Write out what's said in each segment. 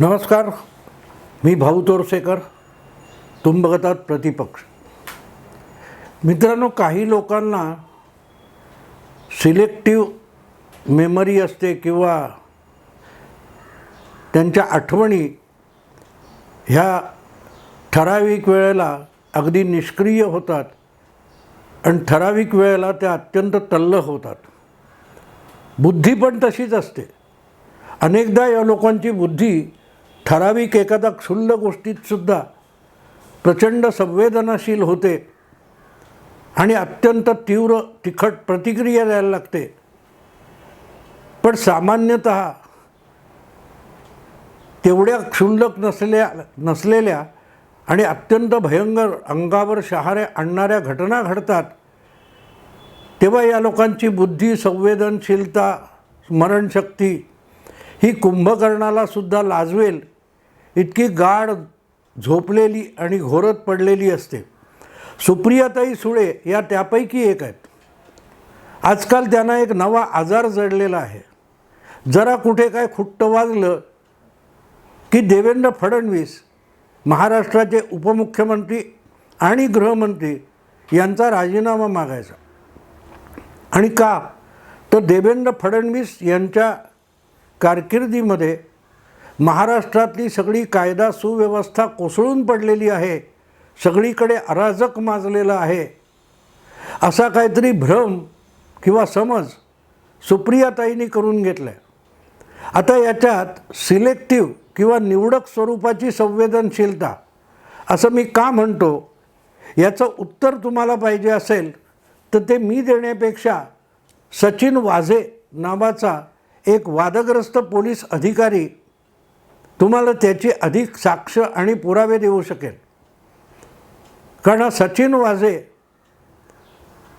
नमस्कार मी भाऊ तोरसेकर तुम बघतात प्रतिपक्ष. मित्रांनो काही लोकांना सिलेक्टिव्ह मेमरी असते किंवा त्यांच्या आठवणी ह्या ठराविक वेळेला अगदी निष्क्रिय होतात आणि ठराविक वेळेला त्या अत्यंत तल्ल होतात. बुद्धी पण तशीच असते. अनेकदा या लोकांची बुद्धी ठराविक एखादा क्षुल्ल गोष्टीतसुद्धा प्रचंड संवेदनाशील होते आणि अत्यंत तीव्र तिखट प्रतिक्रिया द्यायला लागते. पण सामान्यतः तेवढ्या क्षुल्लक नसल्या नसलेल्या आणि अत्यंत भयंकर अंगावर शहारे आणणाऱ्या घटना घडतात तेव्हा या लोकांची बुद्धी संवेदनशीलता स्मरणशक्ती ही कुंभकर्णाला सुद्धा लाजवेल. इतकी गाढ झोपलेली आणि घोरत पडलेली असते. सुप्रियाताई सुळे या त्यापैकी एक आहेत. आजकाल त्यांना एक नवा आजार जडलेला आहे. जरा कुठे काय खुट्ट वाजलं की देवेंद्र फडणवीस महाराष्ट्राचे उपमुख्यमंत्री आणि गृहमंत्री यांचा राजीनामा मागायचा. आणि का? तर देवेंद्र फडणवीस यांच्या कारकिर्दीमध्ये महाराष्ट्रातली सगळी कायदा सुव्यवस्था कोसळून पडलेली आहे. सगळीकडे अराजक माजलेलं आहे. असा काहीतरी भ्रम किंवा समज सुप्रियाताईंनी करून घेतला आहे आता याच्यात सिलेक्टिव्ह किंवा निवडक स्वरूपाची संवेदनशीलता असं मी का म्हणतो याचं उत्तर तुम्हाला पाहिजे असेल तर ते मी देण्यापेक्षा सचिन वाझे नावाचा एक वादग्रस्त पोलीस अधिकारी तुम्हाला त्याची अधिक साक्ष आणि पुरावे देऊ शकेल. कारण हा सचिन वाझे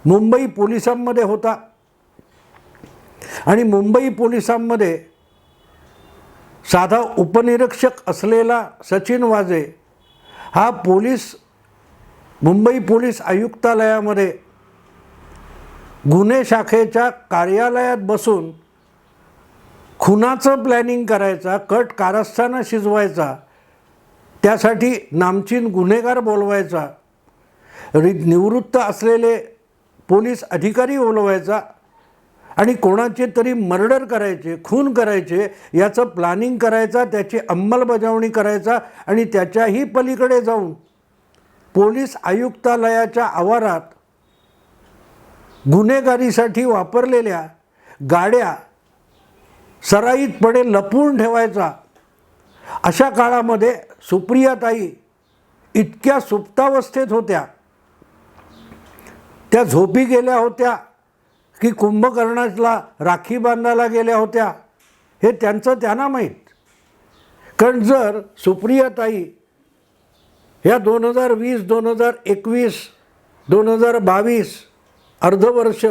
मुंबई पोलिसांमध्ये होता. आणि मुंबई पोलिसांमध्ये साधा उपनिरीक्षक असलेला सचिन वाझे हा पोलीस मुंबई पोलीस आयुक्तालयामध्ये गुन्हे शाखेच्या कार्यालयात बसून खुनाचं प्लॅनिंग करायचा कट कारस्थाना शिजवायचा त्यासाठी नामचीन गुन्हेगार बोलवायचा रि निवृत्त असलेले पोलीस अधिकारी बोलवायचा आणि कोणाचे तरी मर्डर करायचे खून करायचे याचं प्लॅनिंग करायचा त्याची अंमलबजावणी करायचा आणि त्याच्याही पलीकडे जाऊन पोलीस आयुक्तालयाच्या आवारात गुन्हेगारीसाठी वापरलेल्या गाड्या सराईतपणे लपवून ठेवायचा. अशा काळामध्ये सुप्रियाताई इतक्या सुप्तावस्थेत होत्या. त्या झोपी गेल्या होत्या की कुंभकर्णाला राखी बांधायला गेल्या होत्या. हे त्यांचं त्यांना माहीत. कारण जर सुप्रियाताई ह्या दोन हजार वीस दोन हजार एकवीस दोन हजार बावीस अर्धवर्ष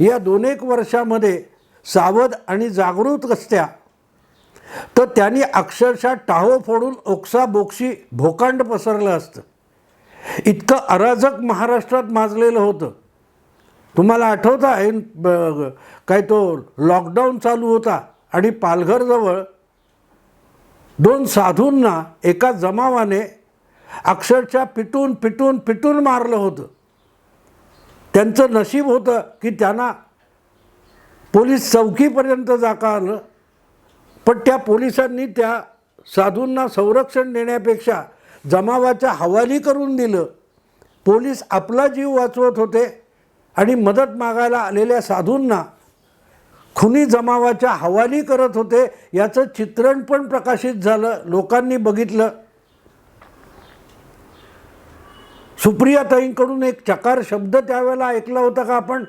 या दोन एक वर्षामध्ये सावध आणि जागृत असत्या तर त्यांनी अक्षरशः टाहो फोडून ओक्सा बोक्शी भोकांड पसरलं असतं. इतकं अराजक महाराष्ट्रात माजलेलं होतं. तुम्हाला आठवतं आहे ब- काय तो लॉकडाऊन चालू होता आणि पालघरजवळ दोन साधूंना एका जमावाने अक्षरशः पिटून पिटून पिटून मारलं होतं. त्यांचं नशीब होतं की त्यांना पोलीस चौकीपर्यंत जाका आलं. पण त्या पोलिसांनी त्या साधूंना संरक्षण देण्यापेक्षा जमावाच्या हवाली करून दिलं. पोलीस आपला जीव वाचवत होते आणि मदत मागायला आलेल्या साधूंना खुनी जमावाच्या हवाली करत होते याचं चित्रण पण प्रकाशित झालं लोकांनी बघितलं. सुप्रियाताईंकडून एक चकार शब्द त्यावेळेला ऐकला होता का आपण?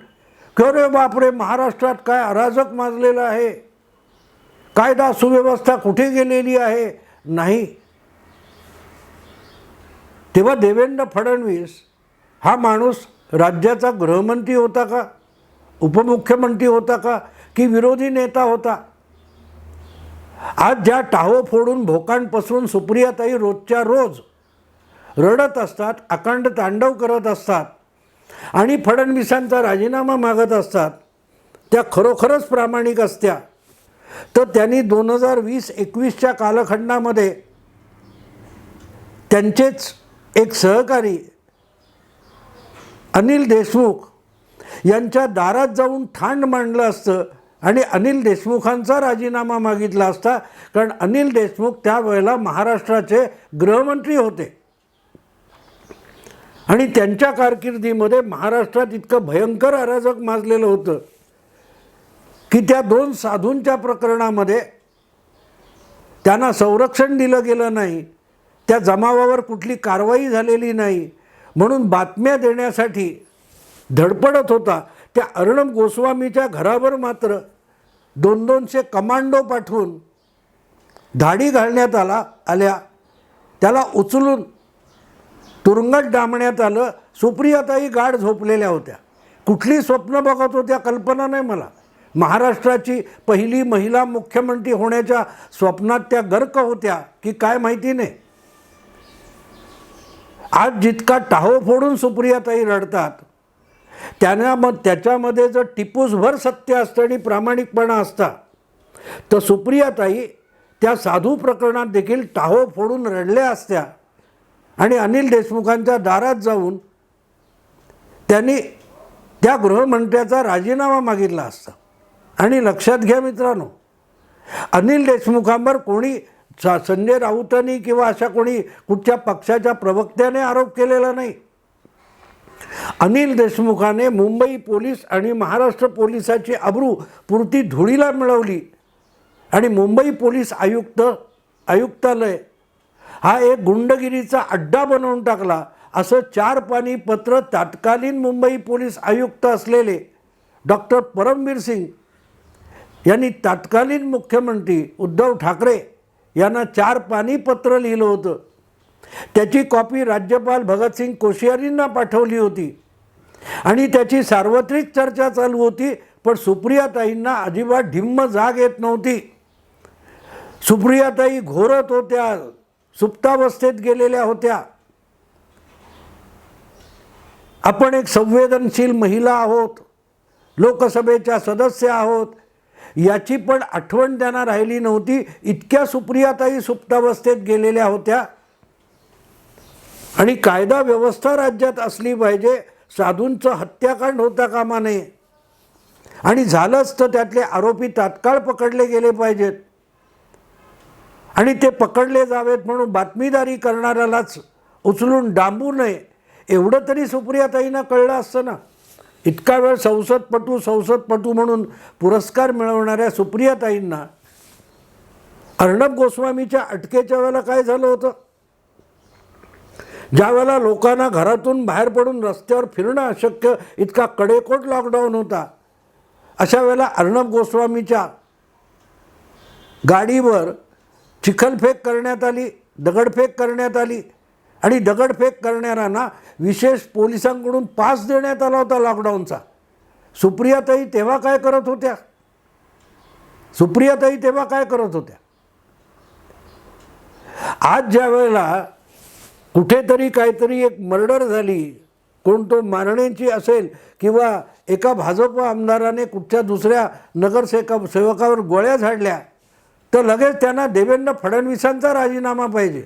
की बापरे महाराष्ट्रात काय अराजक माजलेलं आहे? कायदा सुव्यवस्था कुठे गेलेली आहे? नाही. तेव्हा देवेंद्र फडणवीस हा माणूस राज्याचा गृहमंत्री होता का? उपमुख्यमंत्री होता का? की विरोधी नेता होता? आज ज्या टाहो फोडून भोकांड पसरून सुप्रियाताई रोजच्या रोज रडत असतात अखंड तांडव करत असतात आणि फडणवीसांचा राजीनामा मागत असतात त्या खरोखरच प्रामाणिक असत्या. तर त्यांनी दोन हजार वीस एकवीसच्या कालखंडामध्ये त्यांचेच एक सहकारी अनिल देशमुख यांच्या दारात जाऊन ठाण मांडलं असतं आणि अनिल देशमुखांचा राजीनामा मागितला असता कारण अनिल देशमुख त्यावेळेला महाराष्ट्राचे गृहमंत्री होते. आणि त्यांच्या कारकिर्दीमध्ये महाराष्ट्रात इतकं भयंकर अराजक माजलेलं होतं की त्या दोन साधूंच्या प्रकरणामध्ये त्यांना संरक्षण दिलं गेलं नाही त्या जमावावर कुठली कारवाई झालेली नाही म्हणून बातम्या देण्यासाठी धडपडत होता. त्या अर्णब गोस्वामीच्या घरावर मात्र दोन दोनशे कमांडो पाठवून धाडी घालण्यात आला आल्या. त्याला उचलून तुरुंगात डांबण्यात आलं सुप्रियाताई गाढ झोपलेल्या होत्या. कुठली स्वप्न बघत होत्या कल्पना नाही मला. महाराष्ट्राची पहिली महिला मुख्यमंत्री होण्याच्या स्वप्नात त्या गर्क होत्या की काय माहिती नाही. आज जितका टाहो फोडून सुप्रियाताई रडतात त्यांना मग त्याच्यामध्ये जर टिपूसभर सत्य असतं आणि प्रामाणिकपणा असता तर सुप्रियाताई त्या साधू प्रकरणात देखील टाहो फोडून रडल्या असत्या. आणि अनिल देशमुखांच्या दारात जाऊन त्यांनी त्या गृहमंत्र्याचा राजीनामा मागितला असता. आणि लक्षात घ्या मित्रांनो अनिल देशमुखांवर कोणी संजय राऊतांनी किंवा अशा कोणी कुठच्या पक्षाच्या प्रवक्त्याने आरोप केलेला नाही. अनिल देशमुखाने मुंबई पोलीस आणि महाराष्ट्र पोलिसाची अब्रू पुरती धुळीला मिळवली. आणि मुंबई पोलीस आयुक्त आयुक्तालय हा एक गुंडगिरीचा अड्डा बनवून टाकला असं चार पाणी पत्र तत्कालीन मुंबई पोलीस आयुक्त असलेले डॉक्टर परमवीर सिंग यांनी तत्कालीन मुख्यमंत्री उद्धव ठाकरे यांना चार पाणी पत्र लिहिलं होतं. त्याची कॉपी राज्यपाल भगतसिंग कोश्यारींना पाठवली होती. आणि त्याची सार्वत्रिक चर्चा चालू होती पण सुप्रियाताईंना अजिबात ढिम्म जाग येत नव्हती. सुप्रियाताई घोरत होत्या. सुप्तावस्थेत गेलेल्या होत्या. आपण एक संवेदनशील महिला आहोत लोकसभेच्या सदस्य आहोत याची पण आठवण त्यांना राहिली नव्हती. इतक्या सुप्रियाताई सुप्तावस्थेत गेलेल्या होत्या. आणि कायदा व्यवस्था राज्यात असली पाहिजे. साधूंचं हत्याकांड होता कामा नये. आणि झालंच तर त्यातले आरोपी तात्काळ पकडले गेले पाहिजेत. आणि ते पकडले जावेत म्हणून बातमीदारी करणाऱ्यालाच उचलून डांबू नये एवढं तरी सुप्रियाताईंना कळलं असतं ना? इतका वेळ संसदपटू संसदपटू म्हणून पुरस्कार मिळवणाऱ्या सुप्रियाताईंना अर्णब गोस्वामीच्या अटकेच्या वेळेला काय झालं होतं? ज्या वेळेला लोकांना घरातून बाहेर पडून रस्त्यावर फिरणं अशक्य इतका कडेकोट लॉकडाऊन होता अशा वेळेला अर्णब गोस्वामीच्या गाडीवर चिखलफेक करण्यात आली दगडफेक करण्यात आली. आणि दगडफेक करणाऱ्यांना विशेष पोलिसांकडून पास देण्यात आला होता लॉकडाऊनचा सुप्रियाताई तेव्हा काय करत होत्या? सुप्रियाताई तेव्हा काय करत होत्या? आज ज्या वेळेला कुठेतरी काहीतरी एक मर्डर झाली कोण तो मारण्याची असेल किंवा एका भाजप आमदाराने कुठच्या दुसऱ्या नगरसेवका सेवकावर गोळ्या झाडल्या तर लगेच त्यांना देवेंद्र फडणवीसांचा राजीनामा पाहिजे.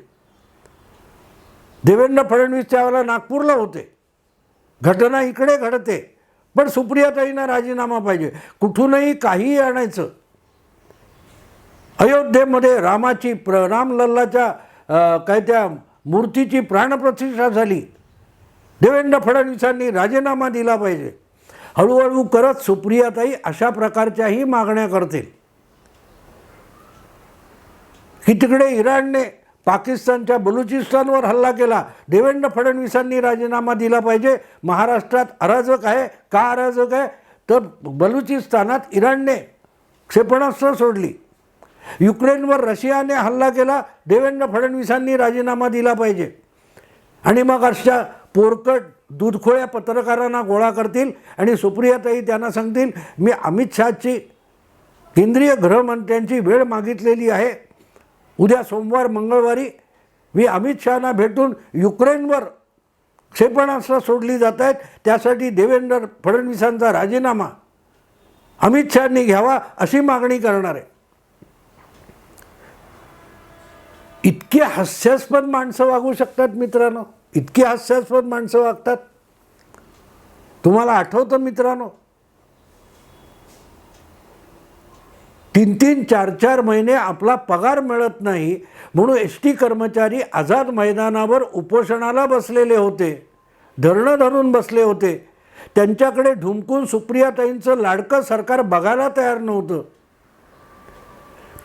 देवेंद्र फडणवीस त्यावेळेला नागपूरला होते. घटना इकडे घडते. पण सुप्रियाताईंना राजीनामा पाहिजे. कुठूनही काहीही आणायचं. अयोध्येमध्ये रामाची प्र रामलल्लाच्या लल्लाच्या काय त्या मूर्तीची प्राणप्रतिष्ठा झाली. देवेंद्र फडणवीसांनी राजीनामा दिला पाहिजे. हळूहळू करत सुप्रियाताई अशा प्रकारच्याही मागण्या करतील. की तिकडे इराणने पाकिस्तानच्या बलुचिस्तानवर हल्ला केला. देवेंद्र फडणवीसांनी राजीनामा दिला पाहिजे. महाराष्ट्रात अराजक आहे. का अराजक आहे? तर बलुचिस्तानात इराणने क्षेपणास्त्र सोडली. युक्रेनवर रशियाने हल्ला केला. देवेंद्र फडणवीसांनी राजीनामा दिला पाहिजे. आणि मग अशा पोरकट दूधखोळ्या पत्रकारांना गोळा करतील आणि सुप्रियाताई त्यांना सांगतील मी अमित शहाची केंद्रीय गृहमंत्र्यांची वेळ मागितलेली आहे. उद्या सोमवार मंगळवारी मी अमित शहाना भेटून युक्रेनवर क्षेपणास्त्र सोडली जात आहेत. त्यासाठी देवेंद्र फडणवीसांचा राजीनामा अमित शहानी घ्यावा अशी मागणी करणार. आहे इतकी हास्यास्पद माणसं वागू शकतात मित्रांनो. इतकी हास्यास्पद माणसं वागतात. तुम्हाला आठवतं मित्रांनो तीन तीन चार चार महिने आपला पगार मिळत नाही म्हणून एस टी कर्मचारी आझाद मैदानावर उपोषणाला बसलेले होते. धरणं धरून बसले होते. त्यांच्याकडे ढुंकून सुप्रियाताईंचं लाडकं सरकार बघायला तयार नव्हतं.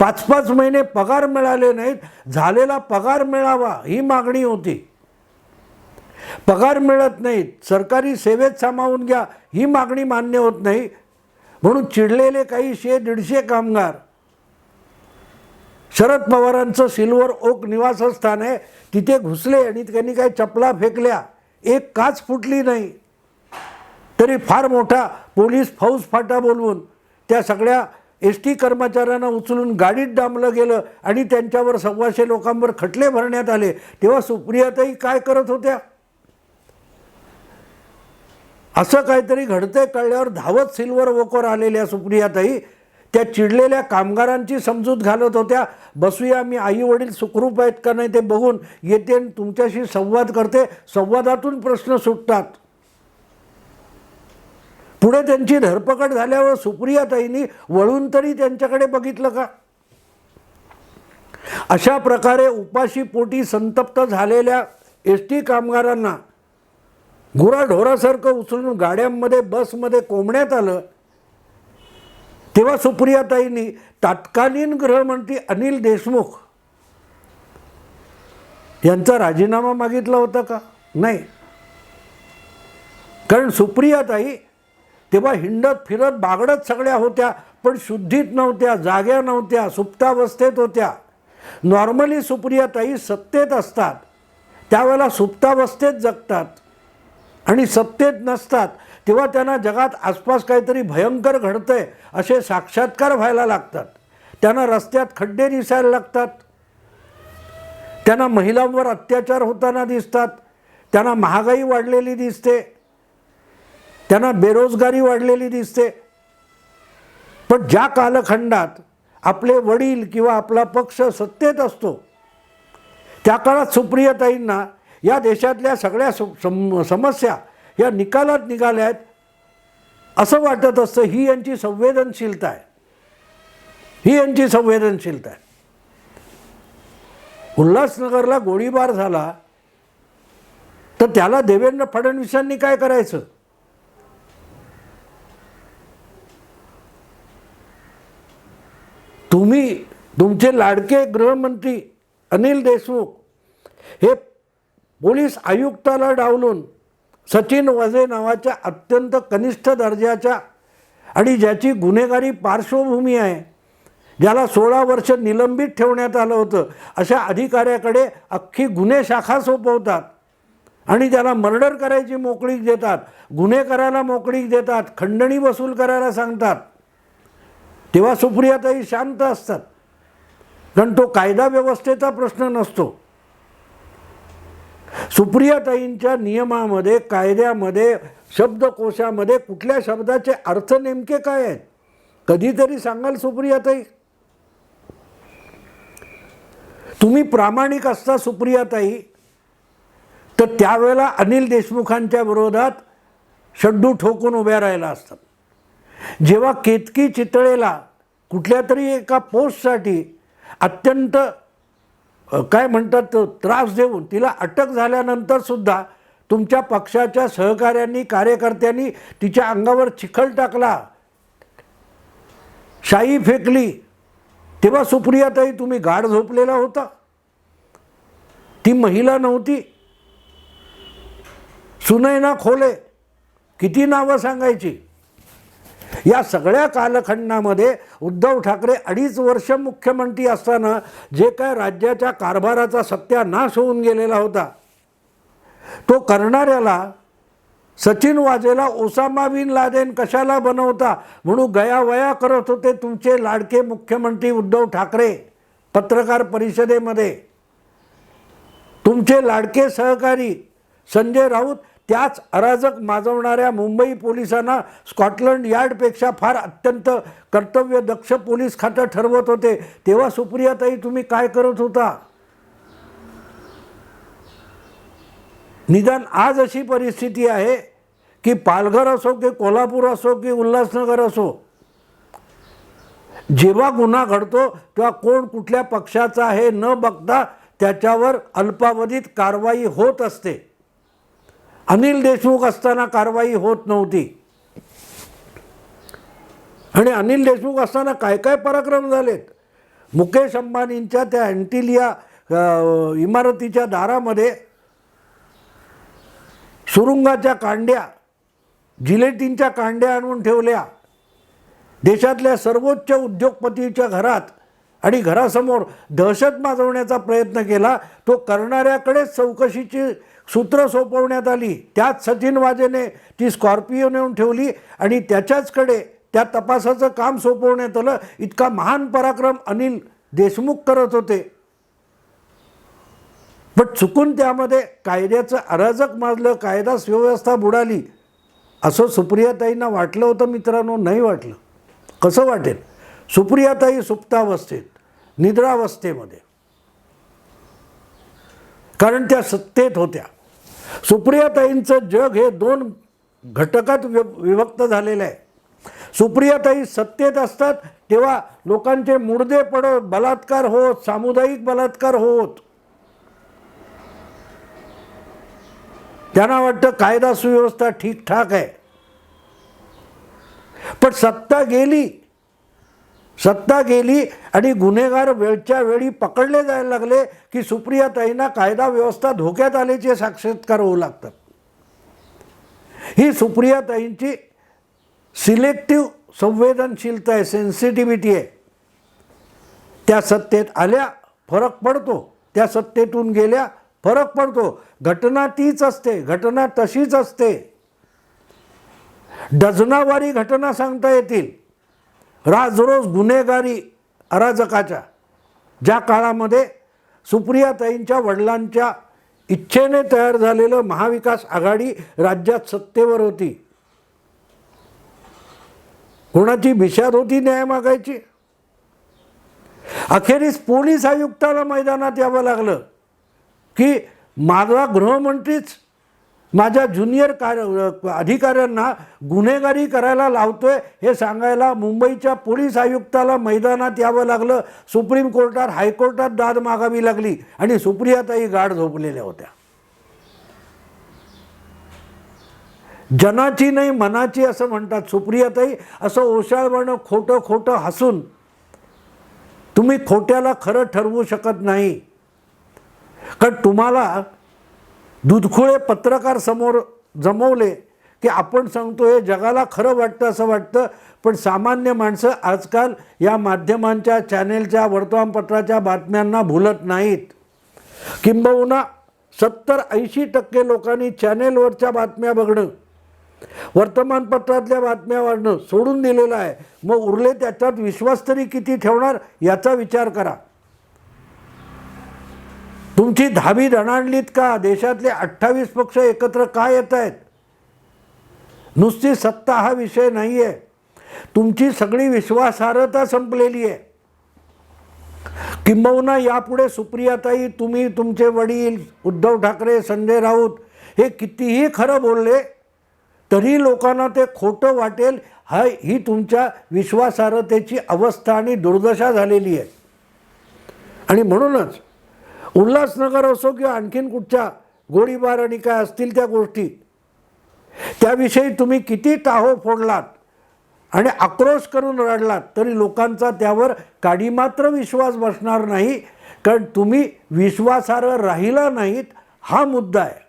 पाच पाच महिने पगार मिळाले नाहीत. झालेला पगार मिळावा ही मागणी होती. पगार मिळत नाहीत. सरकारी सेवेत सामावून घ्या ही मागणी मान्य होत नाही. म्हणून चिडलेले काही शे दीडशे कामगार. शरद पवारांचं सिल्वर ओक निवासस्थान आहे तिथे घुसले आणि त्यांनी काही चपला फेकल्या. एक काच फुटली नाही. तरी फार मोठा पोलीस फौज फाटा बोलवून त्या सगळ्या एस टी कर्मचाऱ्यांना उचलून गाडीत डांबलं गेलं आणि त्यांच्यावर सव्वाशे लोकांवर खटले भरण्यात आले. तेव्हा सुप्रियाताई काय करत होत्या? असं काहीतरी घडतंय कळल्यावर धावत सिल्वर वोकर आलेल्या सुप्रियाताई त्या चिडलेल्या कामगारांची समजूत घालत होत्या. बसूया मी आई वडील सुखरूप आहेत का नाही ते बघून येते तुमच्याशी संवाद करते. संवादातून प्रश्न सुटतात. पुढे त्यांची धरपकड झाल्यावर सुप्रियाताईंनी वळून तरी त्यांच्याकडे बघितलं का? अशा प्रकारे उपाशी पोटी संतप्त झालेल्या एस टी कामगारांना गुराढोरासारखं उचलून गाड्यांमध्ये बसमध्ये कोंबण्यात आलं. तेव्हा सुप्रियाताईंनी तत्कालीन गृहमंत्री अनिल देशमुख यांचा राजीनामा मागितला होता का? नाही. कारण सुप्रियाताई तेव्हा हिंडत फिरत बागडत सगळ्या होत्या पण शुद्धीत नव्हत्या जाग्या नव्हत्या सुप्तावस्थेत होत्या. नॉर्मली सुप्रियाताई सत्तेत असतात त्यावेळेला सुप्तावस्थेत जगतात. आणि सत्तेत नसतात तेव्हा त्यांना जगात आसपास काहीतरी भयंकर घडतंय असे साक्षात्कार व्हायला लागतात. त्यांना रस्त्यात खड्डे दिसायला लागतात. त्यांना महिलांवर अत्याचार होताना दिसतात. त्यांना महागाई वाढलेली दिसते. त्यांना बेरोजगारी वाढलेली दिसते. पण ज्या कालखंडात आपले वडील किंवा आपला पक्ष सत्तेत असतो त्या काळात सुप्रियताईंना या देशातल्या सगळ्या सम समस्या या निकालात निघाल्या आहेत. असं वाटत असतं ही यांची संवेदनशीलता आहे. ही यांची संवेदनशीलता आहे. उल्हासनगरला गोळीबार झाला तर त्याला देवेंद्र फडणवीसांनी काय करायचं? तुम्ही तुमचे लाडके गृहमंत्री अनिल देशमुख हे पोलीस आयुक्ताला डावलून सचिन वझे नावाच्या अत्यंत कनिष्ठ दर्जाच्या आणि ज्याची गुन्हेगारी पार्श्वभूमी आहे ज्याला सोळा वर्ष निलंबित ठेवण्यात आलं होतं अशा अधिकाऱ्याकडे अख्खी गुन्हे शाखा सोपवतात आणि त्याला मर्डर करायची मोकळीक देतात गुन्हे करायला मोकळीक देतात खंडणी वसूल करायला सांगतात. तेव्हा सुप्रियाताई शांत असतात. कारण तो कायदा व्यवस्थेचा प्रश्न नसतो. सुप्रियाताईंच्या नियमामध्ये कायद्यामध्ये शब्दकोशामध्ये कुठल्या शब्दाचे अर्थ नेमके काय आहेत? कधीतरी सांगाल सुप्रियाताई? तुम्ही प्रामाणिक असता सुप्रियाताई तर त्यावेळेला अनिल देशमुखांच्या विरोधात शड्डू ठोकून उभ्या राहिला असतात जेव्हा केतकी चितळेला कुठल्या तरी एका पोस्टसाठी अत्यंत काय म्हणतात तो त्रास देऊन तिला अटक झाल्यानंतर सुद्धा तुमच्या पक्षाच्या सहकाऱ्यांनी कार्यकर्त्यांनी तिच्या अंगावर चिखल टाकला. शाई फेकली. तेव्हा सुप्रियाताई तुम्ही गाढ झोपलेला होता. ती महिला नव्हती. सुनैना खोले किती नावं सांगायची? या सगळ्या कालखंडामध्ये उद्धव ठाकरे अडीच वर्ष मुख्यमंत्री असताना जे काय राज्याच्या कारभाराचा सत्यानाश होऊन गेलेला होता तो करणाऱ्याला सचिन वाजेला ओसामा बिन लादेन कशाला बनवता म्हणून गयावया करत होते तुमचे लाडके मुख्यमंत्री उद्धव ठाकरे पत्रकार परिषदेमध्ये. तुमचे लाडके सहकारी संजय राऊत त्याच अराजक माजवणाऱ्या मुंबई पोलिसांना स्कॉटलंड यार्डपेक्षा फार अत्यंत कर्तव्य दक्ष पोलीस खातं ठरवत होते. तेव्हा सुप्रियाताई तुम्ही काय करत होता? निदान आज अशी परिस्थिती आहे की पालघर असो की कोल्हापूर असो की उल्हासनगर असो जेव्हा गुन्हा घडतो तेव्हा कोण कुठल्या पक्षाचा आहे न बघता त्याच्यावर अल्पावधीत कारवाई होत असते. अनिल देशमुख असताना कारवाई होत नव्हती. आणि अनिल देशमुख असताना काय काय पराक्रम झालेत? मुकेश अंबानींच्या त्या अँटिलिया इमारतीच्या दारामध्ये सुरुंगाच्या कांड्या जिलेटिनच्या कांड्या आणून ठेवल्या. देशातल्या सर्वोच्च उद्योगपतीच्या घरात आणि घरासमोर दहशत माजवण्याचा प्रयत्न केला. तो करणाऱ्याकडेच चौकशीची सूत्र सोपवण्यात आली. त्याच सचिन वाजेने ती स्कॉर्पिओ नेऊन ठेवली आणि त्याच्याचकडे त्या तपासाचं काम सोपवण्यात आलं. इतका महान पराक्रम अनिल देशमुख करत होते. पण चुकून त्यामध्ये कायद्याचं अराजक माजलं कायदा सुव्यवस्था बुडाली. असं सुप्रियाताईंना वाटलं होतं मित्रांनो नाही वाटलं. कसं वाटेल? सुप्रियाताई सुप्तावस्थेत निद्रावस्थेमध्ये. कारण त्या सत्तेत होत्या. सुप्रियाताईंचं जग हे दोन घटकात विभक्त झालेलं आहे. सुप्रियाताई सत्तेत असतात तेव्हा लोकांचे मुडदे पडत बलात्कार होत सामुदायिक बलात्कार होत. त्यांना वाटतं कायदा सुव्यवस्था ठीकठाक आहे. पण सत्ता गेली सत्ता गेली आणि गुन्हेगार वेळच्या वेळी पकडले जायला लागले की सुप्रिया ताईंना कायदा व्यवस्था धोक्यात आल्याचे साक्षात्कार होऊ लागतात. ही सुप्रिया ताईंची सिलेक्टिव्ह संवेदनशीलता आहे सेन्सिटिव्हिटी आहे. त्या सत्तेत आल्या फरक पडतो. त्या सत्तेतून गेल्या फरक पडतो. घटना तीच असते घटना तशीच असते. डझनावारी घटना सांगता येतील. राजरोज गुन्हेगारी अराजकाच्या ज्या काळामध्ये सुप्रियाताईंच्या वडिलांच्या इच्छेने तयार झालेलं महाविकास आघाडी राज्यात सत्तेवर होती. कोणाची भिशात होती न्याय मागायची? अखेरीस पोलीस आयुक्ताला मैदानात यावं लागलं की माझा गृहमंत्रीच माझ्या ज्युनियर कार अधिकाऱ्यांना गुन्हेगारी करायला लावतोय हे सांगायला मुंबईच्या पोलीस आयुक्ताला मैदानात यावं लागलं. सुप्रीम कोर्टात हायकोर्टात दाद मागावी लागली आणि सुप्रियाताई गाढ झोपलेल्या होत्या. जनाची नाही मनाची असं म्हणतात सुप्रियाताई. असं ओशाळवाणं खोटं खोटं हसून. तुम्ही खोट्याला खरं ठरवू शकत नाही. कारण तुम्हाला दुधखुळे पत्रकार समोर जमवले की आपण सांगतो हे जगाला खरं वाटतं असं वाटतं पण सामान्य माणसं आजकाल या माध्यमांच्या चॅनेलच्या वर्तमानपत्राच्या बातम्यांना भुलत नाहीत. किंबहुना सत्तर ऐंशी टक्के लोकांनी चॅनेलवरच्या बातम्या बघणं वर्तमानपत्रातल्या बातम्या वाढणं सोडून दिलेलं आहे. मग उरले त्याच्यात विश्वास तरी किती ठेवणार याचा विचार करा. तुमची दहावी दणाणलीत का? देशातले अठ्ठावीस पक्ष एकत्र का येत आहेत? नुसती सत्ता हा विषय नाही आहे तुमची सगळी विश्वासार्हता संपलेली आहे. किंबहुना यापुढे सुप्रियाताई तुम्ही तुमचे वडील उद्धव ठाकरे संजय राऊत हे कितीही खरं बोलले तरी लोकांना ते खोटं वाटेल हा ही तुमच्या विश्वासार्हतेची अवस्था आणि दुर्दशा झालेली आहे. आणि म्हणूनच उल्हासनगर असो किंवा आणखीन कुठच्या गोळीबार आणि काय असतील त्या गोष्टी त्याविषयी तुम्ही किती टाहो फोडलात आणि आक्रोश करून रडलात तरी लोकांचा त्यावर काडी मात्र विश्वास बसणार नाही कारण तुम्ही विश्वासार्ह राहिला नाहीत हा मुद्दा आहे.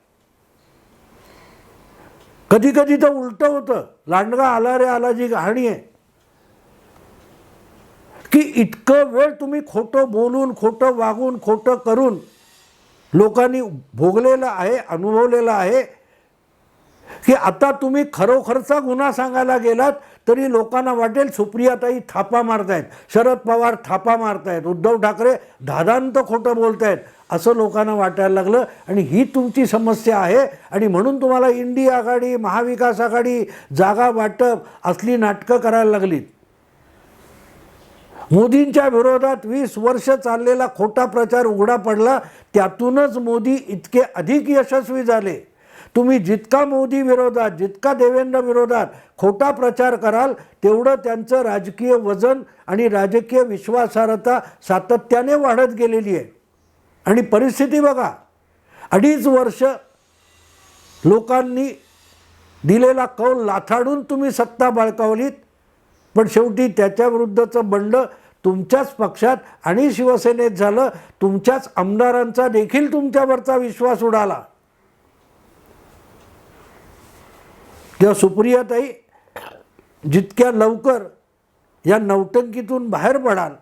कधी कधी तर उलटं होतं. लांडगा आला रे आला जी कहाणी आहे. की इतकं वेळ तुम्ही खोटं बोलून खोटं वागून खोटं करून लोकांनी भोगलेलं आहे अनुभवलेलं आहे की आता तुम्ही खरोखरचा गुन्हा सांगायला गेलात तरी लोकांना वाटेल सुप्रियाताई थापा मारतायत शरद पवार थापा मारतायत उद्धव ठाकरे धादांत खोटं बोलतायत असं लोकांना वाटायला लागलं. आणि ही तुमची समस्या आहे. आणि म्हणून तुम्हाला इंडी आघाडी महाविकास आघाडी जागा वाटप असली नाटकं करायला लागलीत. मोदींच्या विरोधात वीस वर्ष चाललेला खोटा प्रचार उघडा पडला त्यातूनच मोदी इतके अधिक यशस्वी झाले. तुम्ही जितका मोदी विरोधात जितका देवेंद्र विरोधात खोटा प्रचार कराल तेवढं त्यांचं राजकीय वजन आणि राजकीय विश्वासार्हता सातत्याने वाढत गेलेली आहे. आणि परिस्थिती बघा अडीच वर्ष लोकांनी दिलेला कौल लाथाडून तुम्ही सत्ता बाळकावलीत पण शेवटी त्याच्याविरुद्धचं बंड तुमच्याच पक्षात आणि शिवसेनेत झालं तुमच्याच आमदारांचा देखील तुमच्यावरचा विश्वास उडाला. तेव्हा सुप्रियाताई जितक्या लवकर या नौटंकीतून बाहेर पडाल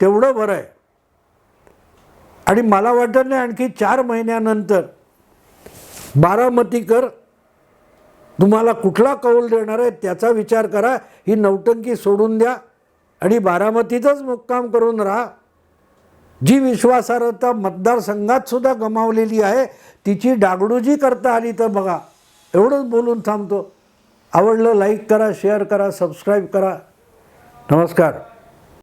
तेवढं बरं आहे. आणि मला वाटत नाही आणखी चार महिन्यानंतर बारामतीकर तुम्हाला कुठला कौल देणार आहे त्याचा विचार करा ही नौटंकी सोडून द्या आणि बारामतीतच मुक्काम करून राहा. जी विश्वासार्हता मतदारसंघातसुद्धा गमावलेली आहे तिची डागडुजी करता आली तर बघा एवढंच बोलून थांबतो. आवडलं लाईक करा शेअर करा सबस्क्राईब करा. नमस्कार.